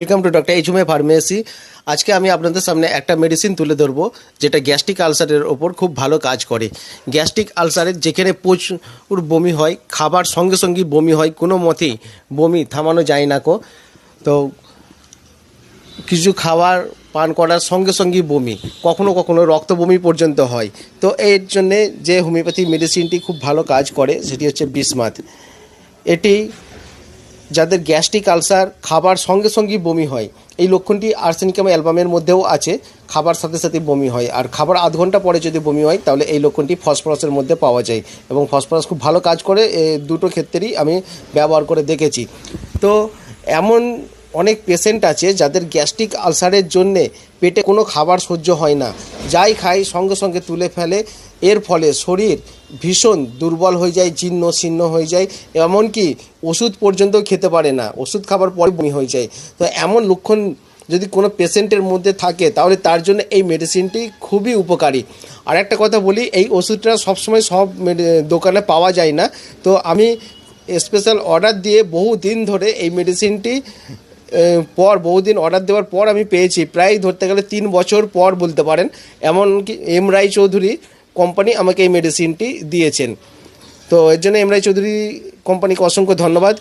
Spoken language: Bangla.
ওয়েলকাম টু ডক্টর এইচুমে ফার্মেসি আজকে আমি আপনাদের সামনে একটা মেডিসিন তুলে ধরবো, যেটা গ্যাস্ট্রিক আলসারের ওপর খুব ভালো কাজ করে। গ্যাস্ট্রিক আলসারের যেখানে প্রচুর বমি হয়, খাবার সঙ্গে সঙ্গে বমি হয়, কোনো মতেই বমি থামানো যায় না কো। তো কিছু খাবার পান করার সঙ্গে সঙ্গে বমি, কখনো কখনো রক্ত বমি পর্যন্ত হয়। তো এর জন্যে যে হোমিওপ্যাথি মেডিসিনটি খুব ভালো কাজ করে, সেটি হচ্ছে বিসমাত এটি যাদের গ্যাস্ট্রিক আলসার খাবার সঙ্গে সঙ্গে বমি হয়। এই লক্ষণটি আর্সেনিকাম অ্যালবামের মধ্যেও আছে, খাবার সাথে সাথে বমি হয়। আর খাবার আধ ঘণ্টা পরে যদি বমি হয়, তাহলে এই লক্ষণটি ফসফরাসের মধ্যে পাওয়া যায়। এবং ফসফরাস খুব ভালো কাজ করে, এ দুটো ক্ষেত্রেই আমি ব্যবহার করে দেখেছি। তো এমন অনেক পেশেন্ট আছে, যাদের গ্যাস্ট্রিক আলসারের জন্যে পেটে কোনো খাবার সহ্য হয় না। যাই খায়, সঙ্গে সঙ্গে তুলে ফেলে এর ফলে শরীর ভীষণ দুর্বল হয়ে যায়, জীর্ণ শীর্ণ হয়ে যায়, এমনকি ওষুধ পর্যন্ত খেতে পারে না। ওষুধ খাবার পরে বমি হয়ে যায়। তো এমন লক্ষণ যদি কোনো পেশেন্টের মধ্যে থাকে, তাহলে তার জন্য এই মেডিসিনটি খুবই উপকারী। আর একটা কথা বলি, এই ওষুধটা সবসময় সব দোকানে পাওয়া যায় না। তো আমি স্পেশাল অর্ডার দিয়ে বহু দিন ধরে এই মেডিসিনটি পর, বহুদিন অর্ডার দেওয়ার পর আমি পেয়েছি। প্রায় ধরতে গেলে তিন বছর পর বলতে পারেন। এমনকি এম রায় চৌধুরী কোম্পানি আমাকে এই মেডিসিনটি দিয়েছেন। তো এর জন্য এমরাই চৌধুরী কোম্পানিকে অসংখ্য ধন্যবাদ।